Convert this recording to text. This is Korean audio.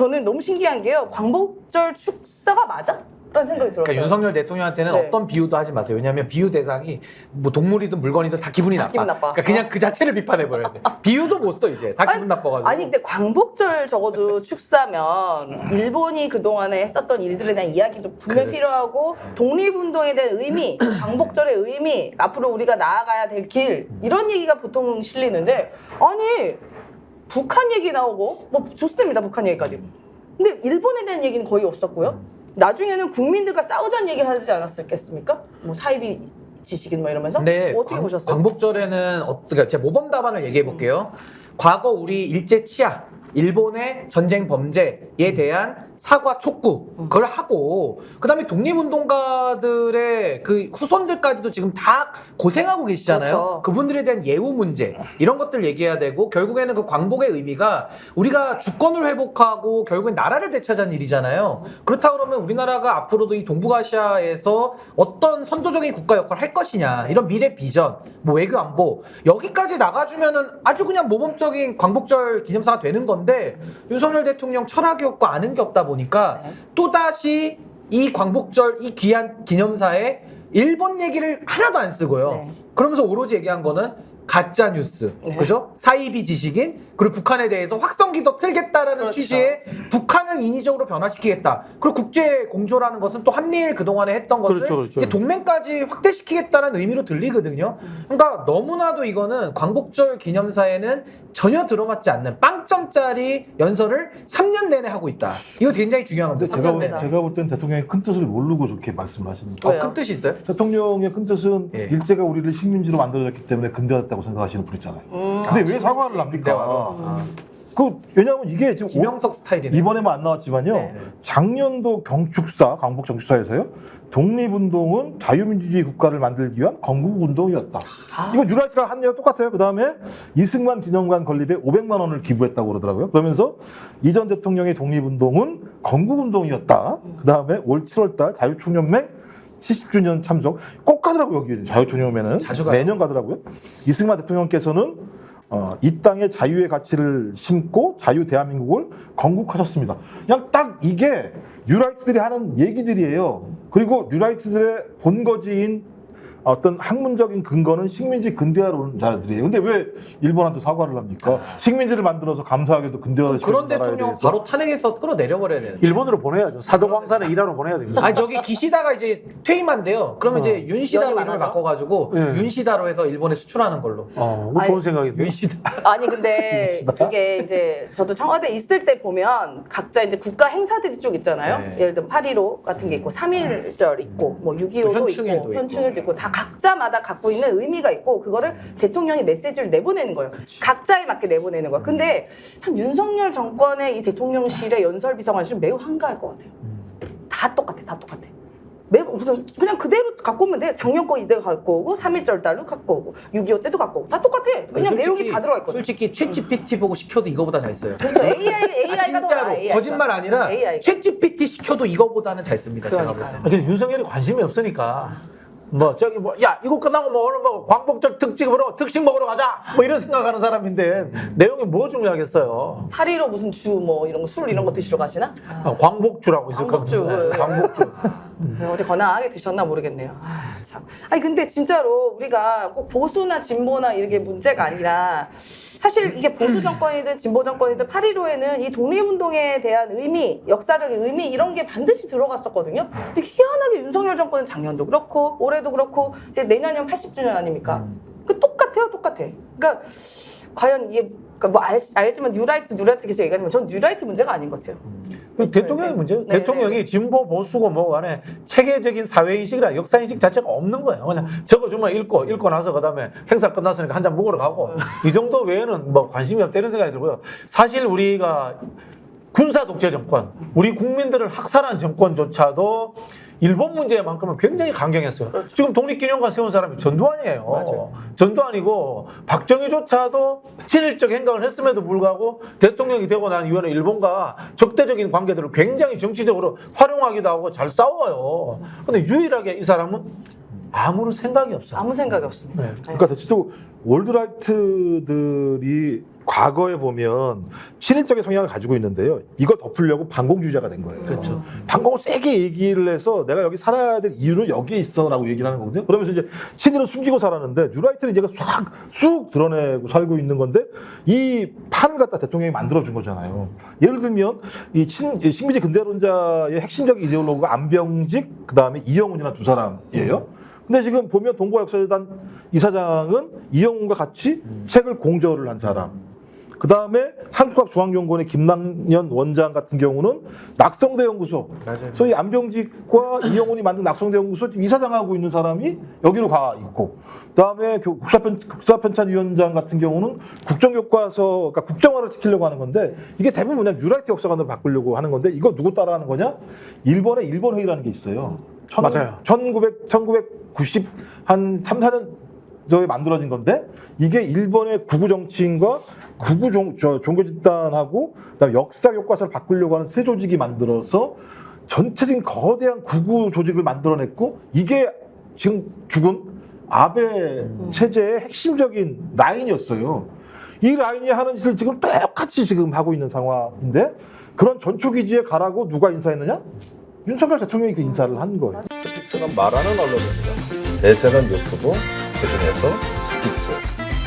저는 너무 신기한 게요. 광복절 축사가 맞아? 라는 생각이 들었어요. 그러니까 윤석열 대통령한테는 네. 어떤 비유도 하지 마세요. 왜냐하면 비유 대상이 뭐 동물이든 물건이든 다 기분이 다 나빠. 기분 나빠. 그러니까 그냥 그 자체를 비판해 버려야 돼. 비유도 못 써 이제. 다 기분 나빠가지고. 아니 근데 광복절 적어도 축사면 일본이 그 동안에 했었던 일들에 대한 이야기도 분명히 그렇지. 필요하고 독립운동에 대한 의미, 광복절의 의미, 앞으로 우리가 나아가야 될 길 이런 얘기가 보통 실리는데 아니 북한 얘기 나오고 뭐 좋습니다 북한 얘기까지 근데 일본에 대한 얘기는 거의 없었고요 나중에는 국민들과 싸우자는 얘기 하지 않았겠습니까? 뭐 사이비 지식인 뭐 이러면서 근데 어떻게 광- 보셨어요? 광복절에는 어, 그러니까 제 모범 답안을 얘기해 볼게요. 과거 우리 일제 치하, 일본의 전쟁 범죄에 대한 사과 촉구 그걸 하고 그다음에 독립운동가들의 그 후손들까지도 지금 다 고생하고 계시잖아요. 그렇죠. 그분들에 대한 예우 문제 이런 것들 얘기해야 되고 결국에는 그 광복의 의미가 우리가 주권을 회복하고 결국엔 나라를 되찾은 일이잖아요. 그렇다 그러면 우리나라가 앞으로도 이 동북아시아에서 어떤 선도적인 국가 역할을 할 것이냐 이런 미래 비전, 뭐 외교 안보 여기까지 나가주면은 아주 그냥 모범적인 광복절 기념사가 되는 건데 윤석열 대통령 철학이 없고 아는 게 없다 보니까 네. 또 다시 이 광복절 이 귀한 기념사에 일본 얘기를 하나도 안 쓰고요. 네. 그러면서 오로지 얘기한 거는 가짜 뉴스, 네. 그죠? 사이비 지식인 그리고 북한에 대해서 확성기 더 틀겠다라는 그렇죠. 취지의 북한을 인위적으로 변화시키겠다. 그리고 국제 공조라는 것은 또 한미일 그 동안에 했던 것을 그렇죠, 그렇죠. 이제 동맹까지 확대시키겠다는 의미로 들리거든요. 그러니까 너무나도 이거는 광복절 기념사에는 전혀 들어맞지 않는 빵점짜리 연설을 3년 내내 하고 있다. 이거 굉장히 중요한 근데 겁니다. 제가, 3년 내내. 맞습니다. 제가 볼땐 대통령이 큰 뜻을 모르고 그렇게 말씀을 하십니다. 왜요? 어, 큰 뜻이 있어요? 대통령의 큰 뜻은 예. 일제가 우리를 식민지로 만들어졌기 때문에 근대화됐다고 생각하시는 분 있잖아요. 음. 근데 왜 사과를 대화로. 합니까? 아, 그 왜냐하면 이게 지금 김영석 스타일이네. 이번에만 안 나왔지만요. 네. 작년도 경축사, 강북 경축사에서요. 독립운동은 자유민주주의 국가를 만들기 위한 건국운동이었다. 아, 이거 유라시가 한 얘기가 똑같아요. 그 다음에 이승만 기념관 건립에 500만 원을 기부했다고 그러더라고요. 그러면서 이전 대통령의 독립운동은 건국운동이었다. 그 다음에 올 7월달 자유총연맹 70주년 참석 꼭 가더라고요. 여기 자주 가요. 매년 가더라고요. 이승만 대통령께서는 어, 이 땅에 자유의 가치를 심고 자유 대한민국을 건국하셨습니다. 그냥 딱 이게 뉴라이트들이 하는 얘기들이에요. 그리고 뉴라이트들의 본거지인 어떤 학문적인 근거는 식민지 근대화론자들이에요. 근데 왜 일본한테 사과를 합니까? 식민지를 만들어서 감사하게도 근대화를 그런 나라에 대통령 바로 탄핵해서 끌어내려버려야 되는. 일본으로 보내야죠. 사도광산에 일하러 보내야 됩니다. 아니 저기 기시다가 이제 퇴임한대요. 그러면 어. 이제 윤시다로 연이 이름을 많아져? 바꿔가지고 예. 윤시다로 해서 일본에 수출하는 걸로. 어, 그거 좋은 아니, 생각인데. 윤시다. 아니 근데 이게 이제 저도 청와대 있을 때 보면 각자 이제 국가 행사들이 쭉 있잖아요. 네. 예를 들면 8.15 같은 게 있고 3.1절 있고 뭐 6.25도 현충일도 있고 있고. 현충일도 있고 다 각자마다 갖고 있는 의미가 있고 그거를 대통령이 메시지를 내보내는 거예요. 각자에 맞게 내보내는 거야. 근데 참 윤석열 정권의 이 대통령실의 연설 비서관실은 매우 한가할 것 같아요. 다 똑같아, 다 똑같아. 매 무슨 그냥 그대로 갖고 오면 돼. 작년 거 이대로 갖고 오고 3.1절 달도 갖고 오고 6.25 때도 갖고 오고 다 똑같아. 왜냐면 내용이 다 들어가 있거든. 솔직히 챗 GPT 보고 시켜도 이거보다 잘 써요. 그래서 AI AI가 아, 진짜로 거짓말 아니라 AI. 챗 GPT 시켜도 이거보다는 잘 씁니다. 제가 볼 그러니까요. 때. 근데 윤석열이 관심이 없으니까 뭐 저기 뭐 야 이거 끝나고 뭐 오늘 뭐 광복절 특집으로 특식 먹으러 가자 뭐 이런 생각하는 사람인데 내용이 뭐 중요하겠어요. 8.15 무슨 주 뭐 이런 거 술 이런 거 드시러 가시나? 아, 광복주라고 있을 광복주. 겁니다. 네, 광복주. 네, 어제 건강하게 드셨나 모르겠네요. 아, 참. 아니 근데 진짜로 우리가 꼭 보수나 진보나 이게 문제가 아니라 사실 이게 보수 정권이든 진보 정권이든 8.15에는 이 독립운동에 대한 의미, 역사적인 의미 이런 게 반드시 들어갔었거든요. 근데 희한하게 윤석열 정권은 작년도 그렇고 올해도 그렇고 이제 내년이면 80주년 아닙니까? 그 똑같아요, 똑같아. 그러니까 과연 이게 그러니까 뭐 알, 알지만 뉴라이트 뉴라이트 계속 얘기하지만 전 뉴라이트 문제가 아닌 것 같아요. 그 대통령의 문제예요. 네, 대통령이 진보 보수고 뭐 간에 체계적인 사회인식이나 역사인식 자체가 없는 거예요. 그냥 저거 정말 읽고 읽고 나서 그다음에 행사 끝났으니까 한 잔 먹으러 가고 이 정도 외에는 뭐 관심이 없다 이런 생각이 들고요. 사실 우리가 군사 독재 정권, 우리 국민들을 학살한 정권조차도 일본 문제만큼은 굉장히 강경했어요. 지금 독립기념관 세운 사람이 전두환이에요. 맞아요. 전두환이고 박정희조차도 친일적 행각을 했음에도 불구하고 대통령이 되고 난 이후에는 일본과 적대적인 관계들을 굉장히 정치적으로 활용하기도 하고 잘 싸워요. 근데 유일하게 이 사람은 아무런 생각이 없어요. 아무 생각이 없습니다. 네. 그러니까 대체적으로 월드라이트들이 과거에 보면 친일적인 성향을 가지고 있는데요. 이걸 덮으려고 반공주의자가 된 거예요. 그렇죠. 반공을 세게 얘기를 해서 내가 여기 살아야 될 이유는 여기에 있어라고 얘기를 하는 거거든요. 그러면서 이제 친일은 숨기고 살았는데 뉴라이트는 얘가 싹 쑥 드러내고 살고 있는 건데 이 판을 갖다 대통령이 만들어준 거잖아요. 예를 들면 이 친, 이 식민지 근대론자의 핵심적인 이데올로그가 안병직 그다음에 이영훈이라는 두 사람이에요. 근데 지금 보면 동북아 역사재단 이사장은 이영훈과 같이 책을 공저를 한 사람. 그 다음에 한국학중앙연구원의 김남년 원장 같은 경우는 낙성대 연구소, 맞아요. 소위 안병직과 이영훈이 만든 낙성대 연구소 이사장하고 있는 사람이 여기로 가 있고, 그 다음에 국사편, 국사편찬위원장 같은 경우는 국정교과서, 그러니까 국정화를 시키려고 하는 건데, 이게 대부분 그냥 뉴라이트 역사관으로 바꾸려고 하는 건데, 이거 누구 따라하는 거냐? 일본의 일본 회의라는 게 있어요. 천- 맞아요. 1900, 1990, 한 3, 4년 저에 만들어진 건데 이게 일본의 구구 정치인과 구구 종, 저, 종교 집단하고 그다음에 역사 교과서를 바꾸려고 하는 새 조직이 만들어서 전체적인 거대한 구구 조직을 만들어냈고 이게 지금 죽은 아베 체제의 핵심적인 라인이었어요. 이 라인이 하는 짓을 지금 똑같이 지금 하고 있는 상황인데 그런 전초 기지에 가라고 누가 인사했느냐? 윤석열 대통령이 그 인사를 한 거예요. 스픽스는 말하는 언론입니다. 대세는 유튜브, 그중에서 스픽스.